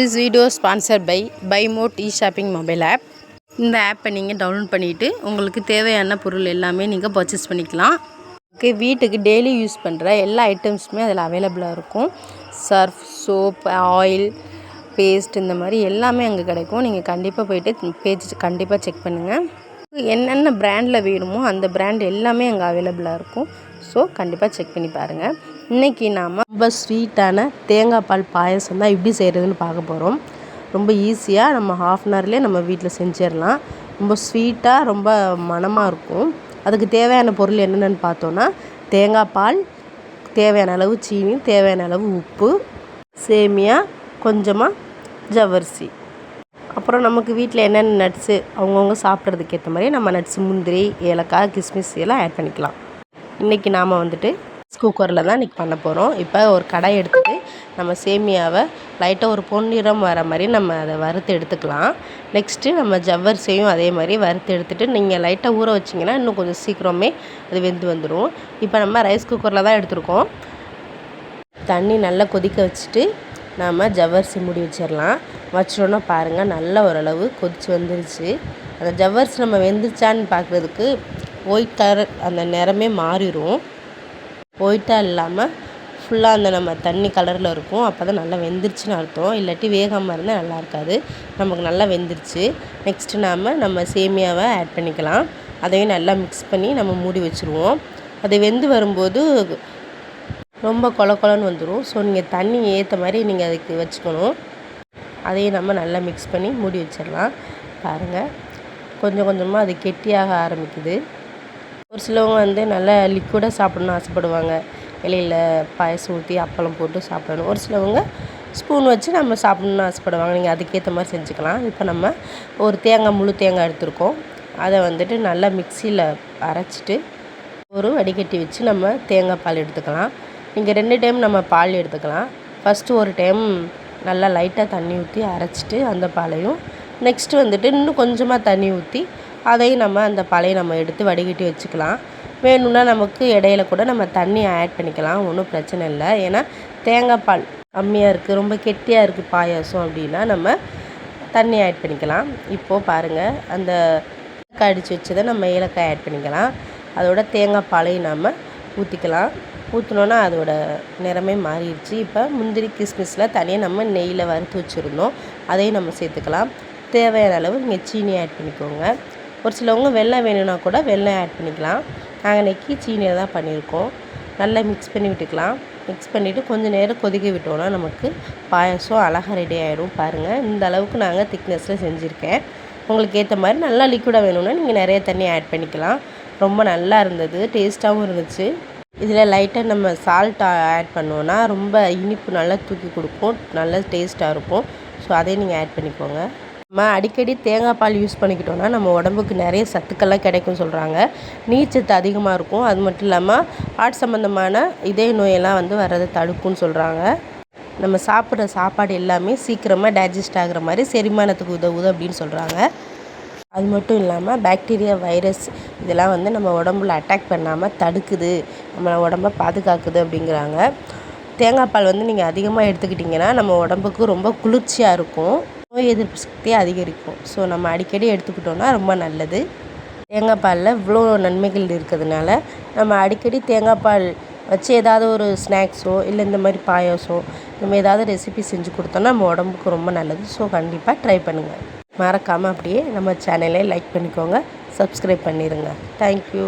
This video sponsor by by mod e shopping mobile app இந்த ஆப்பை நீங்கள் download பண்ணிவிட்டு உங்களுக்கு தேவையான பொருள் எல்லாமே நீங்கள் பர்ச்சேஸ் பண்ணிக்கலாம். ஓகே வீட்டுக்கு டெய்லி யூஸ் பண்ணுற எல்லா ஐட்டம்ஸுமே அதில் அவைலபிளாக இருக்கும். சர்ஃப் சோப் ஆயில் பேஸ்ட் இந்த மாதிரி எல்லாமே அங்கே கிடைக்கும். நீங்கள் கண்டிப்பாக போயிட்டு பேஜ் கண்டிப்பாக செக் பண்ணுங்கள் என்னென்ன பிராண்டில் வேணுமோ அந்த பிராண்ட் எல்லாமே அங்கே அவைலபிளாக இருக்கும். ஸோ கண்டிப்பாக செக் பண்ணி பாருங்கள் இன்றைக்கி நாம் ரொம்ப ஸ்வீட்டான தேங்காய் பால் பாயசம் தான் எப்படி செய்கிறதுன்னு பார்க்க போகிறோம் ரொம்ப ஈஸியாக நம்ம ஹாஃப் அன் ஹவர்லேயே நம்ம வீட்டில் செஞ்சிடலாம். ரொம்ப ஸ்வீட்டாக ரொம்ப மணமாக இருக்கும். அதுக்கு தேவையான பொருள் என்னென்னு பார்த்தோன்னா தேங்காய் பால் தேவையான அளவு சீனி தேவையான அளவு உப்பு சேமியா கொஞ்சமாக ஜவரிசி அப்புறம் நமக்கு வீட்டில் என்னென்ன நட்ஸு அவங்கவுங்க சாப்பிட்றதுக்கு ஏற்ற மாதிரி நம்ம நட்ஸ் முந்திரி ஏலக்காய் கிஸ்மிஸ் எல்லாம் ஆட் பண்ணிக்கலாம். இன்றைக்கி நாம் வந்துட்டு குக்கரில் தான் இன்றைக்கி பண்ண போகிறோம் இப்போ ஒரு கடாய் எடுத்துகிட்டு நம்ம சேமியாவை லைட்டாக ஒரு பொன்னிறம் வர மாதிரி நம்ம அதை வறுத்து எடுத்துக்கலாம். நெக்ஸ்ட்டு நம்ம ஜவ்வரிசியும் அதே மாதிரி வறுத்து எடுத்துகிட்டு நீங்கள் லைட்டாக ஊற வச்சிங்கன்னா இன்னும் கொஞ்சம் சீக்கிரமே அது வெந்து வந்துடும் இப்போ நம்ம ரைஸ் குக்கரில் தான் எடுத்துருக்கோம். தண்ணி நல்லா கொதிக்க வச்சுட்டு நாம் ஜவ்வரிசி மூடி வச்சிடலாம் வச்சிட்டோன்னா பாருங்கள் நல்ல ஓரளவு கொதித்து வந்துருச்சு. அந்த ஜவ்வரிசி நம்ம வெந்துருச்சான்னு பார்க்குறதுக்கு ஒயிட் கலர் அந்த நிறமே மாறிடும் ஒயிட்டாக இல்லாமல் ஃபுல்லாக அந்த நம்ம தண்ணி கலரில் இருக்கும். அப்போ தான் நல்லா வெந்துருச்சுன்னு அர்த்தம். இல்லாட்டி வேகாமல் இருந்தால் நல்லா இருக்காது. நமக்கு நல்லா வெந்துருச்சு. நெக்ஸ்ட்டு நாம் நம்ம சேமியாவை ஆட் பண்ணிக்கலாம். அதையும் நல்லா மிக்ஸ் பண்ணி நம்ம மூடி வச்சுருவோம். அது வெந்து வரும்போது ரொம்ப கொல கொலன்னு வந்துடும் ஸோ நீங்கள் தண்ணி ஏற்ற மாதிரி நீங்கள் அதுக்கு வச்சுக்கணும். அதையும் நம்ம நல்லா மிக்ஸ் பண்ணி மூடி வச்சிடலாம். பாருங்கள் கொஞ்சம் கொஞ்சமாக அது கெட்டியாக ஆரம்பிக்குது. ஒரு சிலவங்க வந்து நல்லா லிக்விடாக சாப்பிட்ணுன்னு ஆசைப்படுவாங்க. இலையில் பாயசம் ஊற்றி அப்பளம் போட்டு சாப்பிடணும். ஒரு சிலவங்க ஸ்பூன் வச்சு நம்ம சாப்பிட்ணுன்னு ஆசைப்படுவாங்க. நீங்கள் அதுக்கேற்ற மாதிரி செஞ்சுக்கலாம். இப்போ நம்ம ஒரு தேங்காய் முழு தேங்காய் எடுத்திருக்கோம். அதை வந்துட்டு நல்லா மிக்சியில் அரைச்சிட்டு ஒரு வடிகட்டி வச்சு நம்ம தேங்காய் பால் எடுத்துக்கலாம். நீங்கள் ரெண்டு டைம் நம்ம பால் எடுத்துக்கலாம். ஃபஸ்ட்டு ஒரு டைம் நல்லா லைட்டாக தண்ணி ஊற்றி அரைச்சிட்டு அந்த பாலையும் நெக்ஸ்ட்டு வந்துட்டு இன்னும் கொஞ்சமாக தண்ணி ஊற்றி அதையும் நம்ம அந்த பாலையை நம்ம எடுத்து வடிகட்டி வச்சுக்கலாம். வேணும்னா நமக்கு இடையில கூட நம்ம தண்ணி ஆட் பண்ணிக்கலாம் ஒன்றும் பிரச்சனை இல்லை. ஏன்னா தேங்காய் பால் கம்மியாக இருக்குது ரொம்ப கெட்டியாக இருக்குது பாயாசம் அப்படின்னா நம்ம தண்ணி ஆட் பண்ணிக்கலாம். இப்போது பாருங்கள் அந்த ஏலக்காய் அடித்து வச்சதை நம்ம ஏலக்காய் ஆட் பண்ணிக்கலாம். அதோட தேங்காய் பாலையும் நம்ம ஊற்றிக்கலாம் ஊற்றினோன்னா அதோட நிறமே மாறிடுச்சு. இப்போ முந்திரி கிஸ்மிஸில் தனியாக நம்ம நெய்யில் வறுத்து வச்சுருந்தோம். அதையும் நம்ம சேர்த்துக்கலாம். தேவையான அளவு நீங்கள் சீனி ஆட் பண்ணிக்கோங்க. ஒரு சிலவங்க வெள்ளம் வேணும்னா கூட வெள்ளம் ஆட் பண்ணிக்கலாம். நாங்கள் இன்றைக்கி சீனியில் தான் பண்ணியிருக்கோம். நல்லா மிக்ஸ் பண்ணி விட்டுக்கலாம். மிக்ஸ் பண்ணிவிட்டு கொஞ்சம் நேரம் கொதிக்க விட்டோம்னா நமக்கு பாயசம் அழகாக ரெடி ஆகிடும் பாருங்கள் இந்த அளவுக்கு நாங்கள் திக்னஸில் செஞ்சுருக்கேன். உங்களுக்கு ஏற்ற மாதிரி நல்லா லிக்விடாக வேணும்னா நீங்கள் நிறைய தண்ணி ஆட் பண்ணிக்கலாம். ரொம்ப நல்லா இருந்தது டேஸ்ட்டாகவும் இருந்துச்சு. இதில் லைட்டாக நம்ம சால்ட் ஆட் பண்ணோன்னா ரொம்ப இனிப்பு நல்லா தூக்கி கொடுக்கும் நல்ல டேஸ்ட்டாக இருக்கும். ஸோ அதையும் நீங்கள் ஆட் பண்ணிக்கோங்க. நம்ம அடிக்கடி தேங்காய் பால் யூஸ் பண்ணிக்கிட்டோன்னா நம்ம உடம்புக்கு நிறைய சத்துக்கள்லாம் கிடைக்கும்னு சொல்கிறாங்க நீர்ச்சத்து அதிகமாக இருக்கும். அது மட்டும் இல்லாமல் ஹார்ட் சம்மந்தமான இதய நோயெல்லாம் வந்து வர்றதை தடுக்கும்னு சொல்கிறாங்க நம்ம சாப்பிட்ற சாப்பாடு எல்லாமே சீக்கிரமாக டைஜஸ்ட் ஆகிற மாதிரி செரிமானத்துக்கு உதவுது அப்படின்னு சொல்கிறாங்க அது மட்டும் இல்லாமல் பாக்டீரியா வைரஸ் இதெல்லாம் வந்து நம்ம உடம்புல அட்டாக் பண்ணாமல் தடுக்குது. நம்ம உடம்ப பாதுகாக்குது அப்படிங்கிறாங்க. தேங்காய் பால் வந்து நீங்கள் அதிகமாக எடுத்துக்கிட்டிங்கன்னா நம்ம உடம்புக்கு ரொம்ப குளிர்ச்சியாக இருக்கும். நோய் எதிர்ப்பு சக்தியை அதிகரிக்கும். ஸோ நம்ம அடிக்கடி எடுத்துக்கிட்டோன்னா ரொம்ப நல்லது. தேங்காய் பாலில் இவ்வளோ நன்மைகள் இருக்கிறதுனால நம்ம அடிக்கடி தேங்காய் பால் வச்சு ஏதாவது ஒரு ஸ்நாக்ஸோ இல்லை இந்த மாதிரி பாயாசம் நம்ம ஏதாவது ரெசிபி செஞ்சு கொடுத்தோன்னா நம்ம உடம்புக்கு ரொம்ப நல்லது. ஸோ கண்டிப்பாக ட்ரை பண்ணுங்கள் மறக்காமல் அப்படியே நம்ம சேனலை லைக் பண்ணிக்கோங்க. சப்ஸ்கிரைப் பண்ணிடுங்க தேங்க்யூ